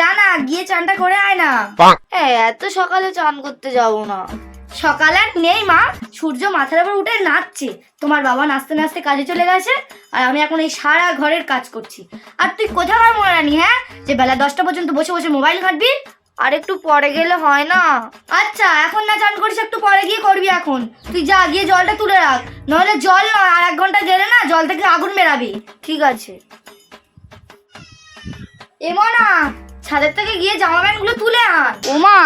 যা না গিয়ে চানটা করে আয় না। এত সকালে চান করতে যাব না। সকাল আর নেই মা সূর্য মাথার উপর উঠে নাচছে। তোমার বাবা নাচতে নাচতে কাজে চলে গেছে আর আমি এখন এই সারা ঘরের কাজ করছি। আর তুই কোথাকার মনে রানি হ্যাঁ? যে বেলা দশটা পর্যন্ত বসে বসে মোবাইল ঘাটবি আর একটু পরে গেলে হয় না। আচ্ছা এখন না চান করিস একটু পরে গিয়ে করবি এখন। তুই যা গিয়ে জলটা তুলে রাখ। নাহলে জল নয় আর এক ঘণ্টা গেলে না জল থেকে আগুন বেরাবি। ঠিক আছে। এমন না ছাদের থেকে গিয়ে জামা প্যান্টগুলো তুলে আন। ওমা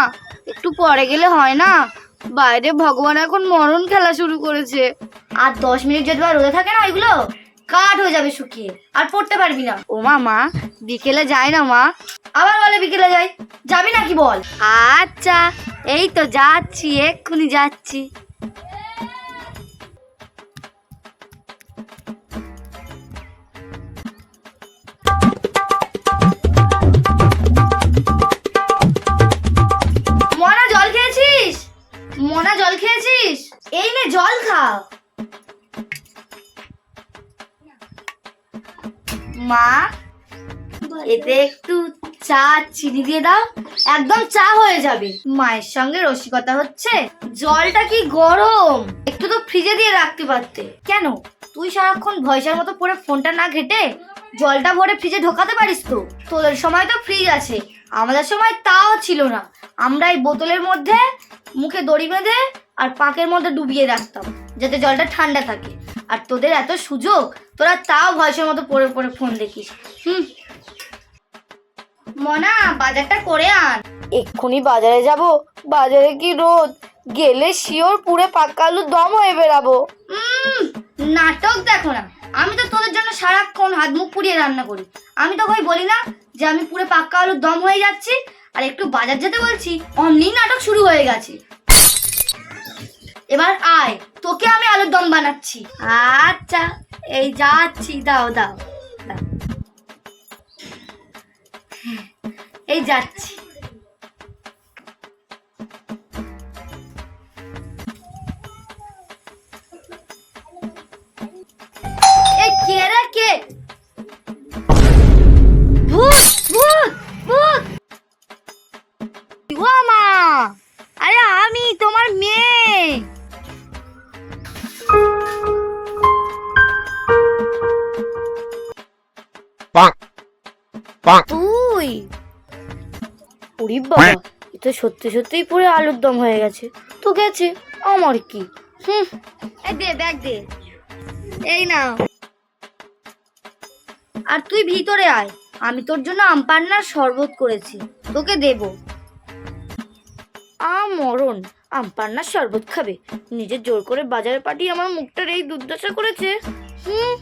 একটু পরে গেলে হয় না? বাইরে ভগবান এখন মরণ খেলা শুরু করেছে। আর দশ মিনিট যদি বা রোদে থাকে না ওইগুলো কাঠ হয়ে যাবে শুকিয়ে আর পড়তে পারবি না। ওমা মা বিকেলে যায় না মা। আবার বলে বিকেলে যাই। যাবি নাকি বল? আচ্ছা এই তো যাচ্ছি এক্ষুনি যাচ্ছি। মনা, জল খেয়েছিস? এই নে, জল খা মা, এতে একটু চা, চিনি দিয়ে দাও। একদম চা হয়ে যাবে। মায়ের সঙ্গে রসিকতা হচ্ছে। জলটা কি গরম? একটু তো ফ্রিজে দিয়ে রাখতে পারতে। কেন? তুই সারাক্ষণ ভয়সার মতো পরে ফোনটা না ঘেটে জলটা ভরে ফ্রিজে ঢোকাতে পারিস তো? তোদের সময় তো ফ্রিজ আছে। আমাদের সময় তাও ছিল না। আমরা এই বোতলের মধ্যে মুখে দড়ি বেঁধে আর পাকের মধ্যে ডুবিয়ে রাখতাম যাতে জলটা ঠান্ডা থাকে। আর তোদের এত সুযোগ তোরা তাও ভয়সের মতো পড়ে পড়ে ফোন দেখিস। হুম। মনা বাজারটা করে আন। এক্ষুনি বাজারে যাব বাজারে কি রোদ? গেলে শিওর পুরে পাক্কা আলুর দম হয়ে বেরাবো নাটক দেখো না। আমি তো তোদের জন্য সারাক্ষণ হাত মুখ পুড়িয়ে রান্না করি। আমি তো ভাই বলি না যে আমি পুরো পাক্কা আলুর দম হয়ে যাচ্ছি আর একটু বাজার যেতে বলছি অমনি নাটক শুরু হয়ে গেছে। এবার আয়, তোকে আমি আলুর দম বানাচ্ছি। আচ্ছা এই যাচ্ছি দাও। দাও। এই যাচ্ছি। তুই? উড়ি বাবা এ তো সত্যি সত্যিই পুরো আলুর দম হয়ে গেছে। তো গেছে আমার কি? হুম। এই দে ব্যাগ দে। এই না আর তুই ভিতরে আয়। আমি তোর জন্য আম পান্নার শরবত করেছি। তোকে দেব। আ মরণ। আম পান্নার শরবত খাবে। নিজে জোর করে বাজারে পাঠিয়ে আমার মুখটার এই দুর্দশা করেছে। হুম।